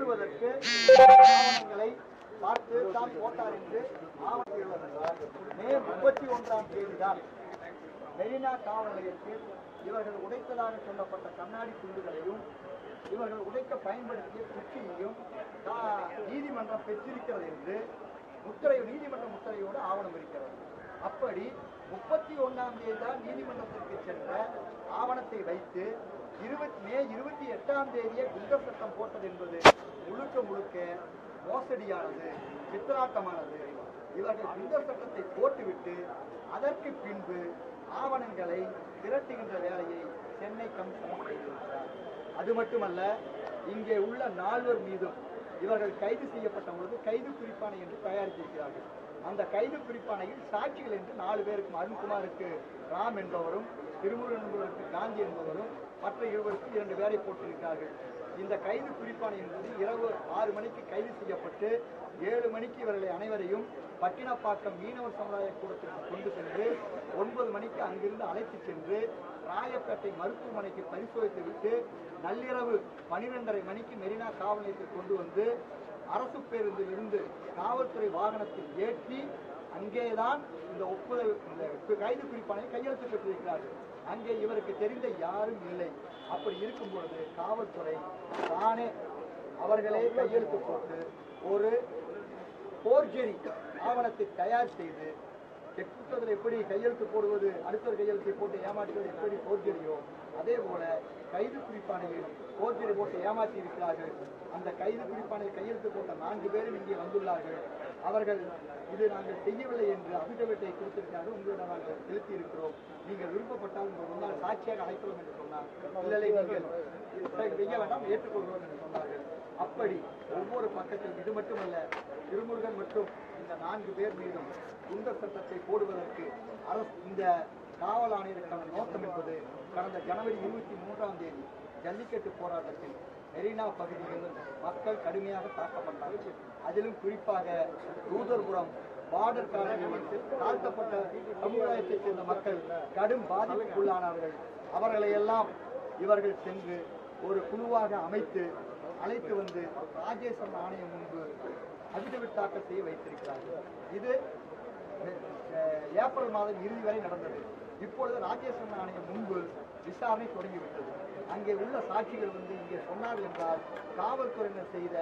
கோருவதற்கு ஆவணங்களை பார்த்து தான் போட்டார் என்று ஆவணம் மே முப்பத்தி ஒன்றாம் தேதிதான் மெரினா காவல் நிலையத்தில் இவர்கள் உடைத்ததாக சொல்லப்பட்ட கண்ணாடி துண்டுகளையும் இவர்கள் உடைக்க பயன்படுத்திய குச்சியையும் நீதிமன்றம் பெற்றிருக்கிறது என்று முத்திரை நீதிமன்ற முத்திரையோடு ஆவணம் இருக்கிறது. அப்படி முப்பத்தி ஒன்றாம் தேதி தான் நீதிமன்றத்திற்கு சென்ற ஆவணத்தை வைத்து இருபத்தி மே இருபத்தி எட்டாம் தேதியே குண்டர் சட்டம் போட்டது என்பது முழுக்க முழுக்க மோசடியானது சித்தராட்டமானது. இவர்கள் குண்டர் சட்டத்தை போட்டுவிட்டு அதற்கு பின்பு ஆவணங்களை திரட்டுகின்ற வேலையை சென்னை கமிஷனர் செய்திருக்கிறார் அது மட்டுமல்ல இங்கே உள்ள நால்வர் மீதும் இவர்கள் கைது செய்யப்பட்ட பொழுது கைது குறிப்பானை என்று தயாரித்திருக்கிறார்கள். அந்த கைது குறிப்பானையில் சாட்சிகள் என்று நாலு பேருக்கு அருண்குமாருக்கு ராம் என்பவரும் திருமுருகன் காந்தி என்பவரும் மற்ற இருவருக்கு இரண்டு பேரை போட்டிருக்கிறார்கள். இந்த கைது குறிப்பான என்பது இரவு ஆறு மணிக்கு கைது செய்யப்பட்டு ஏழு மணிக்கு இவர்களை அனைவரையும் பட்டினப்பாக்கம் மீனவர் சமுதாய கூடத்திற்கு கொண்டு சென்று ஒன்பது மணிக்கு அங்கிருந்து அழைத்துச் சென்று ராயப்பேட்டை மருத்துவமனைக்கு பரிசோதித்து விட்டு நள்ளிரவு பனிரெண்டரை மணிக்கு மெரினா காவல் நிலையத்தில் கொண்டு வந்து அரசு பேருந்தில் இருந்து காவல்துறை வாகனத்தில் ஏற்றி அங்கேதான் இந்த ஒப்புதல் இந்த கைது குறிப்பானை கையெழுத்து பெற்றிருக்கிறார்கள். அங்கே இவருக்கு தெரிந்த யாரும் இல்லை. அப்படி இருக்கும் பொழுது காவல்துறை தானே அவர்களே கையெழுத்து போட்டு ஒரு போர்ஜெரி ஆவணத்தை தயார் செய்து செக்குற்றதில் எப்படி கையெழுத்து போடுவது அடுத்தவர் கையெழுத்தை போட்டு ஏமாற்றுவது எப்படி போர்ஜெரியோ அதே போல கைது குறிப்பானையில் போர்ஜரி போட்டு ஏமாற்றி இருக்கிறார்கள். அந்த கைது குறிப்பானையில் கையெழுத்து போட்ட நான்கு பேரும் இங்கே வந்துள்ளார்கள். அவர்கள் இது நாங்கள் செய்யவில்லை என்று அபிடவிட்டை கொடுத்திருக்காங்க உங்களிடம் நாங்கள் செலுத்தி இருக்கிறோம். நீங்கள் விருப்பப்பட்டால் உங்கள் முன்னால் சாட்சியாக அழைக்கிறோம் என்று சொன்னார். இல்லை நீங்கள் செய்ய வேண்டாம் ஏற்றுக்கொள்கிறோம் என்று சொன்னார்கள். அப்படி ஒவ்வொரு பக்கத்தில் இது மட்டுமல்ல திருமுருகன் மற்றும் இந்த நான்கு பேர் மீதும் குண்டர் சட்டத்தை போடுவதற்கு அரசு இந்த காவல் ஆணையருக்கான நோக்கம் என்பது கடந்த ஜனவரி இருபத்தி மூன்றாம் தேதி ஜல்லிக்கட்டு போராட்டத்தில் மெரினா பகுதியில் மக்கள் கடுமையாக தாக்கப்பட்டார்கள். அதிலும் குறிப்பாக ரூதர்புரம் பார்டர் காலனியில் தாழ்த்தப்பட்ட சமுதாயத்தைச் சேர்ந்த மக்கள் கடும் பாதிப்புக்குள்ளானார்கள். அவர்களை எல்லாம் இவர்கள் சென்று ஒரு குழுவாக அமைத்து அழைத்து வந்து ராஜேஸ்வரன் ஆணையம் முன்பு அபிடவிட் தாக்கல் செய்ய வைத்திருக்கிறார்கள். இது அஹ், ஏப்ரல் மாதம் இறுதி வரை நடந்தது. இப்பொழுது ராஜேஸ்வரன் ஆணையம் முன்பு விசாரணை தொடங்கிவிட்டது. அங்கே உள்ள சாட்சிகள் வந்து இங்கே சொன்னார்கள் என்றால் காவல்துறையினர் செய்த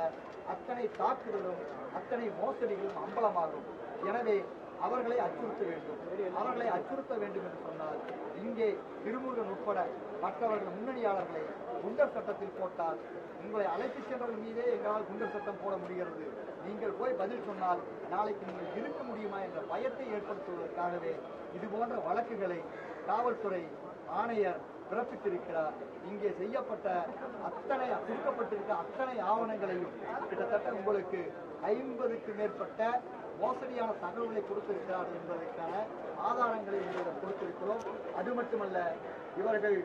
அத்தனை தாக்குதலும் அத்தனை மோசடிகளும் அம்பலமாகும். எனவே அவர்களை அச்சுறுத்த வேண்டும். அவர்களை அச்சுறுத்த வேண்டும் என்று சொன்னால் இங்கே திருமுருகன் உட்பட மற்றவர்கள் முன்னணியாளர்களை குண்டர் சட்டத்தில் போட்டால் உங்களை அழைத்து சென்றவர்கள் மீதே எங்களால் குண்டர் சட்டம் போட முடிகிறது. நீங்கள் போய் பதில் சொன்னால் நாளைக்கு நீங்கள் இருக்க முடியுமா என்ற பயத்தை ஏற்படுத்துவதற்காகவே இது போன்ற வழக்குகளை காவல்துறை ஆணையர் பிறப்பித்திருக்கிறார். இங்கே செய்யப்பட்ட அத்தனை கொடுக்கப்பட்டிருக்க அத்தனை ஆவணங்களையும் கிட்டத்தட்ட உங்களுக்கு ஐம்பதுக்கு மேற்பட்ட மோசடியான தகவலை கொடுத்திருக்கிறார் என்பதற்கான ஆதாரங்களை உங்களிடம் கொடுத்திருக்கிறோம். அது மட்டுமல்ல இவர்கள்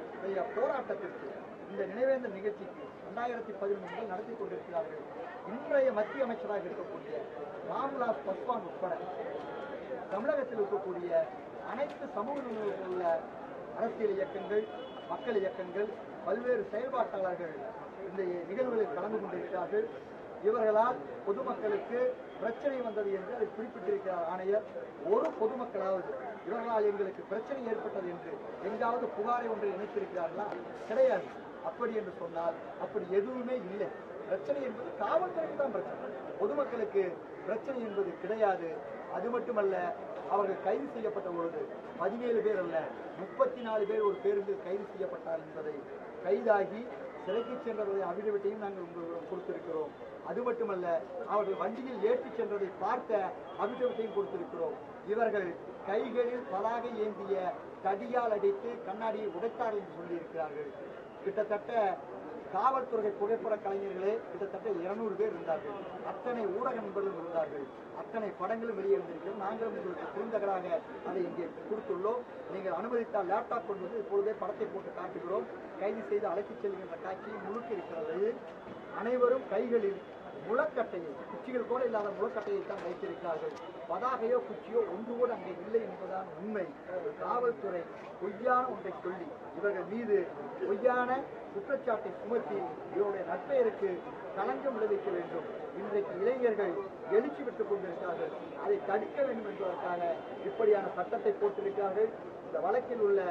போராட்டத்திற்கு இந்த நினைவேந்தல் நிகழ்ச்சிக்கு ரெண்டாயிரத்தி பதினொன்று நடத்தி கொண்டிருக்கிறார்கள். இன்றைய மத்திய அமைச்சராக இருக்கக்கூடிய ராம்விலாஸ் பஸ்வான் உட்பட தமிழகத்தில் இருக்கக்கூடிய அனைத்து சமூக உள்ள அரசியல் இயக்கங்கள் மக்கள் இயக்கங்கள் பல்வேறு செயல்பாட்டாளர்கள் இந்த நிகழ்வுகளில் கலந்து கொண்டிருக்கிறார்கள். இவர்களால் பொதுமக்களுக்கு பிரச்சனை வந்தது என்று அதை குறிப்பிட்டிருக்கிறார் ஆணையர். ஒரு பொதுமக்களாவது இவர்களால் எங்களுக்கு பிரச்சனை ஏற்பட்டது என்று எங்காவது புகாரை ஒன்றை இணைத்திருக்கிறார்களா? கிடையாது. அப்படி என்று சொன்னால் அப்படி எதுவுமே இல்லை. பிரச்சனை என்பது காவல்துறைக்கு தான் பிரச்சனை. பொதுமக்களுக்கு பிரச்சனை என்பது கிடையாது. அது மட்டுமல்ல அவர்கள் கைது செய்யப்பட்ட பொழுது பதினேழு பேர் அல்ல முப்பத்தி நாலு பேர் ஒரு பேருந்தில் கைது செய்யப்பட்டார் என்பதை கைதாகி சிறைக்கு சென்றவர்களை அபிடவிட்டையும் நாங்கள் உங்களுக்கு கொடுத்திருக்கிறோம். அது மட்டுமல்ல அவர்கள் வண்டியில் ஏற்றிச் சென்றதை பார்த்த அபிஷேகத்தையும் கொடுத்திருக்கிறோம். இவர்கள் கைகளில் பலாகை ஏந்திய தடியால் அடித்து கண்ணாடியை உடைத்தார்கள் என்று சொல்லியிருக்கிறார்கள். கிட்டத்தட்ட காவல்துறை புகைப்பட கலைஞர்களே கிட்டத்தட்ட இருநூறு பேர் இருந்தார்கள். அத்தனை ஊடக நண்பர்களும் இருந்தார்கள். அத்தனை படங்களும் வெளியே வந்திருக்கிறோம் நாங்களும் உங்களுக்கு குறுந்தகராக அதை இங்கே கொடுத்துள்ளோம். நீங்கள் அனுமதித்தால் லேப்டாப் கொண்டு வந்து இப்பொழுதே படத்தை போட்டு காட்டுகிறோம். கைது செய்து அழைத்துச் செல்கின்ற காட்சி முழுக்க இருக்கிறது. அனைவரும் கைகளில் முளக்கட்டையை குச்சிகள் கூட இல்லாத முளக்கட்டையை தான் வைத்திருக்கிறார்கள். பதாகையோ குச்சியோ ஒன்று கூட அங்கே இல்லை என்பதுதான் உண்மை. காவல்துறை பொய்யான ஒன்றை சொல்லி இவர்கள் மீது பொய்யான குற்றச்சாட்டை சுமத்தி இவருடைய நற்பெயருக்கு களங்கம் விளைவிக்க வேண்டும். இன்றைக்கு இளைஞர்கள் எழுச்சி பெற்றுக் கொண்டிருக்கிறார்கள். அதை தடுக்க வேண்டும் என்பதற்காக இப்படியான சட்டத்தை போட்டிருக்கிறார்கள். இந்த வழக்கில் உள்ள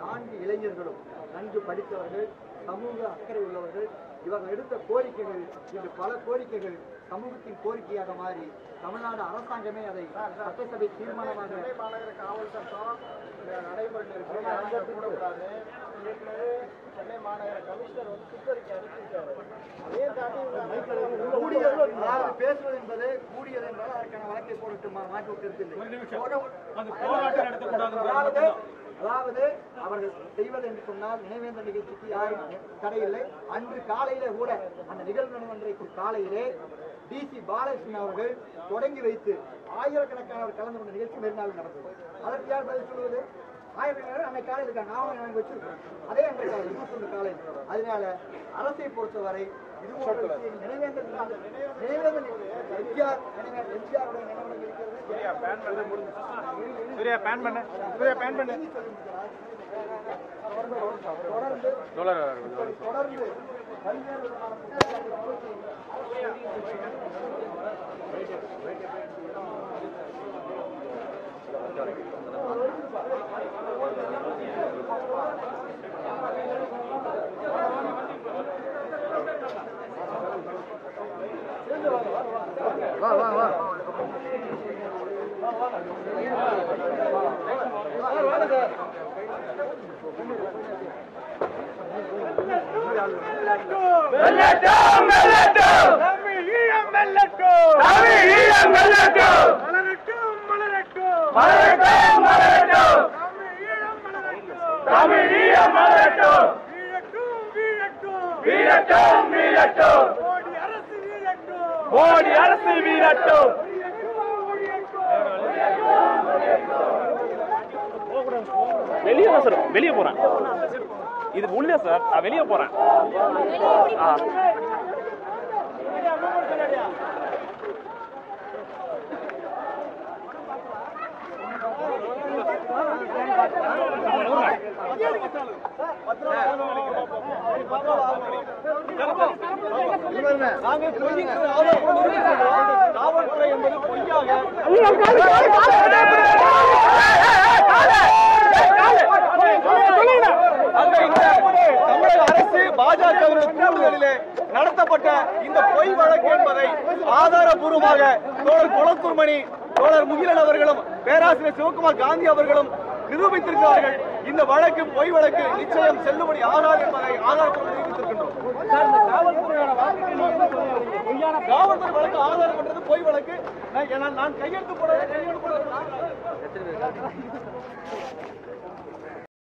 நான்கு இளைஞர்களும் நன்கு படித்தவர்கள் சமூக அக்கறை உள்ளவர்கள் இவர்கள் எடுத்த கோரிக்கைகள் இன்று பல கோரிக்கைகள் சமூகத்தின் கோரிக்கையாக மாறி தமிழ்நாடு அரசாங்கமே அதை சட்டசபை தீர்மானமாக மாநகர காவல் சட்டம் நடைமுறையில் சென்னை மாநகர கமிஷனர் வந்து சுற்றறிக்கை அனுப்பியிருக்காரு அதையும் தாண்டி இவங்க கூடியது அதாவது பேசுவது என்பது கூடியது என்றால் அதற்கான வழக்கை போட்டு மாற்றி விட்டிருக்கின்றனர் அதாவது அதாவது அவர்கள் செய்வது என்று சொன்னால் நினைவேந்த நிகழ்ச்சிக்கு யாரும் தடையில்லை. அன்று காலையிலே கூட அந்த நிகழ்வு நினைவன்றைக்கு காலையிலே டிசி பாலகிருஷ்ணன் அவர்கள் தொடங்கி வைத்து ஆயிரக்கணக்கானவர் கலந்து கொண்ட நிகழ்ச்சி மறுநாள் நடந்தது. அதற்கு யார் பதில் சொல்வது? ஆயிரக்கணக்கான அன்னைக்கு காலையில் இருக்காங்க. நாம நாங்கள் வச்சிருக்கோம். அதே அன்றைய காலை இருபத்தொன்று காலை அதனால அரசை பொறுத்தவரை இது போன்ற சூர்யா பேன் சூர்யா பேன் தொடர்ந்து தொடர்ந்து பல்வேறு வெல்லட்டும் வெல்லட்டும் தமிழ் ஈழம் வெல்லட்டும் தமிழ் ஈழம் வெல்லட்டும் மலரட்டும் மலரட்டும் மலரட்டும் மலரட்டும் தமிழ் ஈழம் மலரட்டும் வீழட்டும் வீரட்டும் வீரட்டும் மோடி அரசு வீழட்டும் அரசு வீரட்டும் வெளியே தான் சார் வெளியே போறேன் இது உள்ளே சார் நான் வெளியே போறேன் ஆ. காவல்துறை என்பது பொய்யாக அந்த இந்த தமிழக அரசு கூடுதலிலே நடத்தப்பட்ட இந்த பொய் வழக்கு என்பதை ஆதாரபூர்வமாக தோழர் குளத்தூர்மணி தோழர் முகிலன் அவர்களும் பேராசிரியர் சிவகுமார் காந்தி அவர்களும் நிரூபித்திருக்கிறார்கள். இந்த வழக்கு பொய் வழக்கு நிச்சயம் செல்லுபடி ஆகாது என்பதை ஆதாரப்பூர்வம் நிரூபித்திருக்கின்றோம் காவல்துறை வழக்கு ஆதாரம் பண்றது பொய் வழக்கு. நான் கையெழுத்து போட கையெழுத்து போட